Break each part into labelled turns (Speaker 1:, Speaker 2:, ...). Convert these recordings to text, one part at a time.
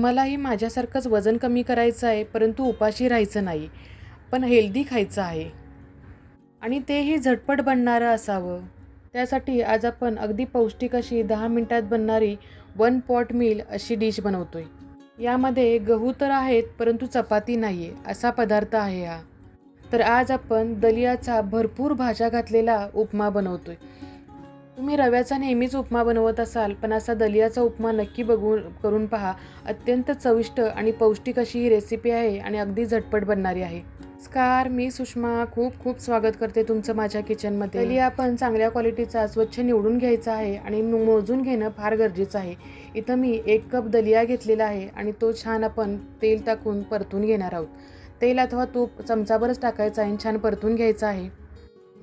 Speaker 1: तुम्हालाही माझ्यासारखंच वजन कमी करायचं आहे परंतु उपाशी राहायचं नाही. पण हेल्दी खायचं आहे. आणि तेही झटपट बनणारं असावं. त्यासाठी आज आपण अगदी पौष्टिक अशी दहा मिनटात बनणारी वन पॉट मील अशी डिश बनवतोय. यामध्ये गहू तर आहेत परंतु चपाती नाही आहे असा पदार्थ आहे हा. तर आज आपण दलियाचा भरपूर भाज्या घातलेला उपमा बनवतोय. तुम्ही रव्याचा नेहमीच उपमा बनवत असाल पण असा दलियाचा उपमा नक्की बघून करून पहा. अत्यंत चविष्ट आणि पौष्टिक अशी ही रेसिपी आहे आणि अगदी झटपट बनणारी आहे. नमस्कार मी सुषमा. खूप खूप स्वागत करते तुमचं माझ्या किचनमध्ये दलिया आपण चांगल्या क्वालिटीचा स्वच्छ निवडून घ्यायचा आहे आणि मोजून घेणं फार गरजेचं आहे. इथं मी एक कप दलिया घेतलेला आहे आणि तो छान आपण तेल टाकून परतून घेणार आहोत. तेल अथवा तूप चमचाभरच टाकायचं आहे आणि छान परतून घ्यायचं आहे.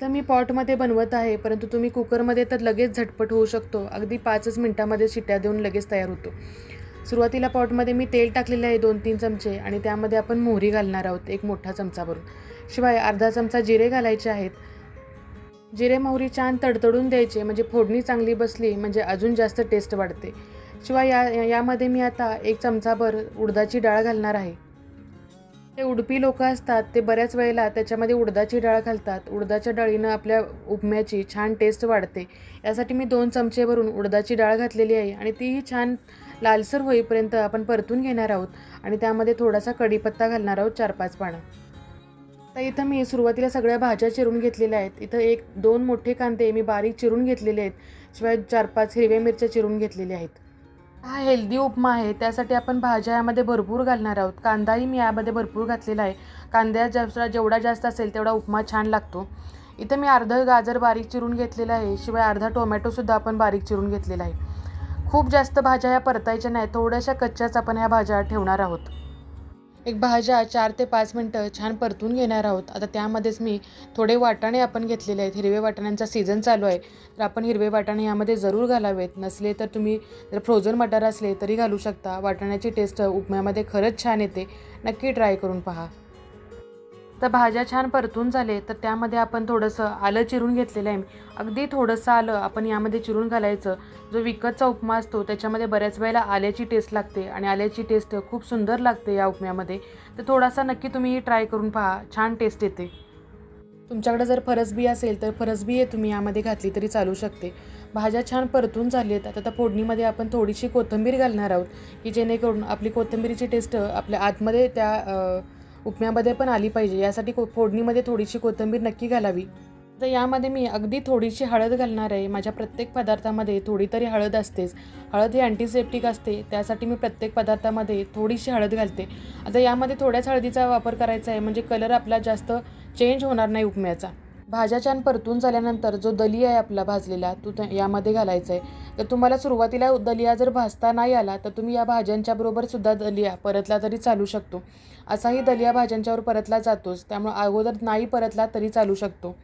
Speaker 1: तर मी पॉटमध्ये बनवत आहे परंतु तुम्ही कुकरमध्ये तर लगेच झटपट होऊ शकतो. अगदी पाचच मिनटामध्ये शिट्ट्या देऊन लगेच तयार होतो. सुरुवातीला पॉटमध्ये मी तेल टाकलेलं आहे दोन तीन चमचे आणि त्यामध्ये आपण मोहरी घालणार आहोत एक मोठा चमचा भरून. शिवाय अर्धा चमचा जिरे घालायचे आहेत. जिरे मोहरी छान तडतडून द्यायचे म्हणजे फोडणी चांगली बसली म्हणजे अजून जास्त टेस्ट वाढते. शिवाय या यामध्ये मी आता एक चमचाभर उडदाची डाळ घालणार आहे. ते उडपी लोक असतात ते बऱ्याच वेळेला त्याच्यामध्ये उडदाची डाळ घालतात. उडदाच्या डाळीनं आपल्या उपम्याची छान टेस्ट वाढते. यासाठी मी दोन चमचे भरून उडदाची डाळ घातलेली आहे आणि तीही छान लालसर होईपर्यंत आपण परतून घेणार आहोत आणि त्यामध्ये थोडासा कढीपत्ता घालणार आहोत चार पाच पानं. तर इथं मी सुरुवातीला सगळ्या भाज्या चिरून घेतलेल्या आहेत. इथं एक दोन मोठे कांदे मी बारीक चिरून घेतलेले आहेत. शिवाय चार पाच हिरव्या मिरच्या चिरून घेतलेल्या आहेत. हा हेल्दी उपमा आहे? त्यासाठी आपण भाज्या यामध्ये भरपूर घालणार आहोत. कांदाही मी यामध्ये भरपूर घातलेला आहे. कांद्या जास्त जेवढा जास्त असेल तेवढा उपमा छान लागतो. इथं मी अर्धं गाजर बारीक चिरून घेतलेलं आहे. शिवाय अर्धा टोमॅटोसुद्धा आपण बारीक चिरून घेतलेला आहे. खूप जास्त भाज्या ह्या परतायच्या नाही थोड्याशा कच्च्याच आपण ह्या भाज्या ठेवणार आहोत. एक भाज्या चार ते पाच मिनटं छान परतून घेणार आहोत. आता त्यामध्येच मी थोडे वाटाणे आपण घेतलेले आहेत. हिरवे वाटाण्यांचा सीझन चालू आहे. तर आपण हिरवे वाटाणे यामध्ये जरूर घालावेत. नसले तर तुम्ही जर फ्रोझन मटार असले तरी घालू शकता. वाटाण्याची टेस्ट उपम्यामध्ये खरंच छान येते. नक्की ट्राय करून पहा. तर भाज्या छान परतून झाले तर त्यामध्ये आपण थोडंसं आलं चिरून घेतलेलं आहे अगदी थोडंसं आलं आपण यामध्ये चिरून घालायचं. जो विकतचा उपमा असतो त्याच्यामध्ये बऱ्याच वेळेला आल्याची टेस्ट लागते आणि आल्याची टेस्ट खूप सुंदर लागते या उपम्यामध्ये. तर थोडासा नक्की तुम्ही ट्राय करून पहा छान टेस्ट येते. तुमच्याकडे जर फरसबी असेल तर फरसबी तुम्ही यामध्ये घातली तरी चालू शकते. भाज्या छान परतून झाली आहेत आता फोडणीमध्ये आपण थोडीशी कोथिंबीर घालणार आहोत की जेणेकरून आपली कोथिंबीरीची टेस्ट आपल्या आतमध्ये त्या उपम्यामध्ये पण आली पाहिजे. यासाठी को फोडणीमध्ये थोडीशी कोथिंबीर नक्की घालावी. तर यामध्ये मी अगदी थोडीशी हळद घालणार आहे. माझ्या प्रत्येक पदार्थामध्ये थोडी तरी हळद असतेच. हळद ही अँटीसेप्टिक असते. त्यासाठी मी प्रत्येक पदार्थामध्ये थोडीशी हळद घालते. आता यामध्ये थोड्याच हळदीचा वापर करायचा आहे. म्हणजे कलर आपला जास्त चेंज होणार नाही उपम्याचा. भाज्या छान परतून झाल्यानंतर जो दली आहे आपला भाजलेला तो त्या- यामध्ये घालायचा आहे. तर तुम्हाला सुरुवातीला दलिया जर भाजता नाही आला तर तुम्ही या भाज्यांच्या बरोबर सुद्धा दलिया परतला तरी चालू शकतो. असाही दलिया भाज्यांच्यावर परतला जातोच. त्यामुळे अगोदर नाही परतला तरी चालू शकतो.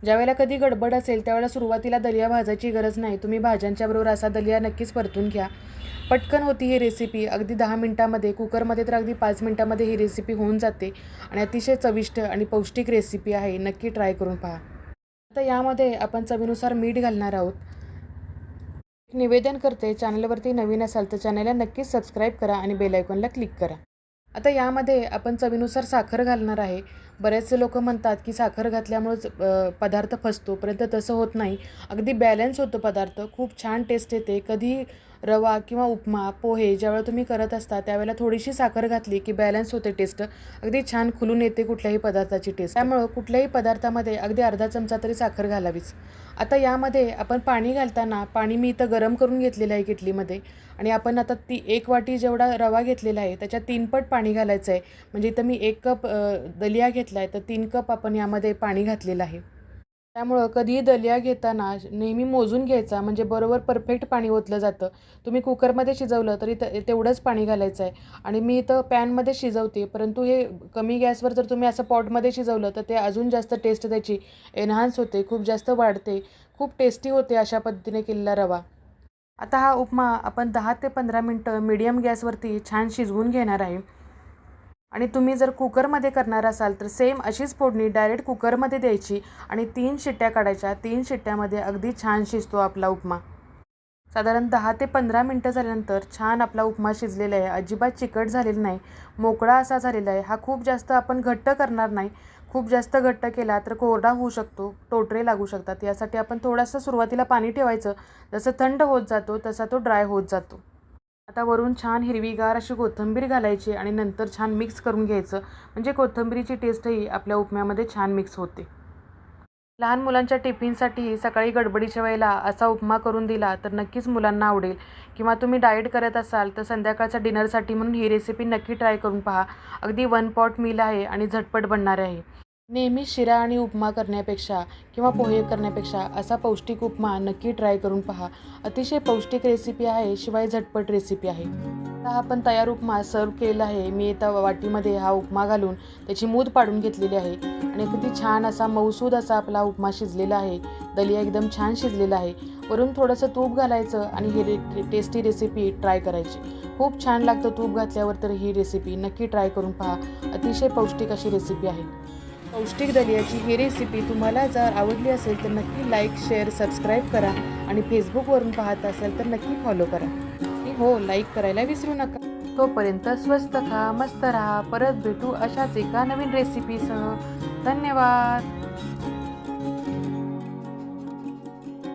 Speaker 1: ज्यावेळेला कधी गडबड असेल त्यावेळेला सुरुवातीला दलिया भाजायची गरज नाही. तुम्ही भाज्यांच्या बरोबर असा दलिया नक्कीच परतून घ्या. पटकन होती ही रेसिपी अगदी दहा मिनटामध्ये कुकरमध्ये तर अगदी पाच मिनटामध्ये ही रेसिपी होऊन जाते. आणि अतिशय चविष्ट आणि पौष्टिक रेसिपी आहे. नक्की ट्राय करून पहा. आता यामध्ये आपण चवीनुसार मीठ घालणार आहोत. निवेदन करते. चॅनलवरती नवीन असाल तर चॅनलला नक्कीच सबस्क्राईब करा आणि बेल आयकॉनला क्लिक करा. आता यामध्ये आपण चवीनुसार साखर घालणार आहे. बरेचसे लोक म्हणतात की साखर घातल्यामुळेच पदार्थ फसतो. परंतु तसं होत नाही. अगदी बॅलन्स होतो पदार्थ. खूप छान टेस्ट येते. कधी रवा किंवा उपमा पोहे ज्यावेळेला तुम्ही करत असता त्यावेळेला थोडीशी साखर घातली की बॅलन्स होते टेस्ट अगदी छान खुलून येते कुठल्याही पदार्थाची टेस्ट त्यामुळं कुठल्याही पदार्थामध्ये अगदी अर्धा चमचा तरी साखर घालावीच. आता यामध्ये आपण पाणी घालताना पाणी मी इथं गरम करून घेतलेलं आहे किटलीमध्ये आणि आपण आता ती एक वाटी जेवढा रवा घेतलेला आहे त्याच्यात तीन पट पाणी घालायचं आहे. म्हणजे इथं मी एक कप दलिया घेतला आहे तर तीन कप आपण यामध्ये पाणी घातलेलं आहे. त्यामुळं कधीही दलिया घेताना नेहमी मोजून घ्यायचा म्हणजे बरोबर परफेक्ट पाणी ओतलं जातं. तुम्ही कुकरमध्ये शिजवलं तरी ते तेवढंच पाणी घालायचं आहे. आणि मी इथं पॅनमध्ये शिजवते परंतु हे कमी गॅसवर जर तुम्ही असं पॉटमध्ये शिजवलं तर ते अजून जास्त टेस्ट त्याची एन्हान्स होते खूप जास्त वाढते खूप टेस्टी होते अशा पद्धतीने केलेला रवा. आता हा उपमा आपण दहा ते पंधरा मिनटं मीडियम गॅसवरती छान शिजवून घेणार आहे. आणि तुम्ही जर कुकरमध्ये करणार असाल तर सेम अशीच फोडणी डायरेक्ट कुकरमध्ये द्यायची आणि तीन शिट्ट्या काढायच्या. तीन शिट्ट्यामध्ये अगदी छान शिजतो आपला उपमा. साधारण दहा ते पंधरा मिनटं झाल्यानंतर छान आपला उपमा शिजलेला आहे. अजिबात चिकट झालेला नाही. मोकळा असा झालेला आहे. हा खूप जास्त आपण घट्ट करणार नाही. खूप जास्त घट्ट केला तर कोरडा होऊ शकतो टोटरे लागू शकतात. यासाठी आपण थोडंसं सुरुवातीला पाणी ठेवायचं. जसं थंड होत जातो तसा तो ड्राय होत जातो. आता वरून छान हिरवीगार अशी कोथिंबीर घालायची आणि नंतर छान मिक्स करून घ्यायचं. म्हणजे कोथिंबीरीची टेस्टही आपल्या उपम्यामध्ये छान मिक्स होते. लहान मुलांच्या टिफिनसाठी सकाळी गडबडीच्या वेळेला असा उपमा करून दिला तर नक्कीच मुलांना आवडेल. किंवा तुम्ही डाएट करत असाल तर संध्याकाळच्या डिनरसाठी म्हणून ही रेसिपी नक्की ट्राय करून पहा. अगदी वन पॉट मील आहे आणि झटपट बनणार आहे. नेहमी शिरा आणि उपमा करण्यापेक्षा किंवा पोहे करण्यापेक्षा असा पौष्टिक उपमा नक्की ट्राय करून पहा. अतिशय पौष्टिक रेसिपी आहे शिवाय झटपट रेसिपी आहे. आता हा आपण तयार उपमा सर्व केला आहे. मी एका वाटीमध्ये हा उपमा घालून त्याची मूद पाडून घेतलेली आहे आणि किती छान असा मऊसूद असा आपला उपमा शिजलेला आहे. दलिया एकदम छान शिजलेला आहे. वरून थोडंसं तूप घालायचं आणि ही रे टेस्टी रेसिपी ट्राय करायची. खूप छान लागतं तूप घातल्यावर तर ही रेसिपी नक्की ट्राय करून पहा. अतिशय पौष्टिक अशी रेसिपी आहे. पौष्टिक दलियाची ही रेसिपी तुम्हाला जर आवडली असेल तर नक्की लाईक शेअर सबस्क्राईब करा आणि फेसबुकवरून पाहत असेल तर नक्की फॉलो करा. आणि हो लाईक करायला विसरू नका. तोपर्यंत स्वस्त खा मस्त राहा. परत भेटू अशाच एका नवीन रेसिपीसह धन्यवाद.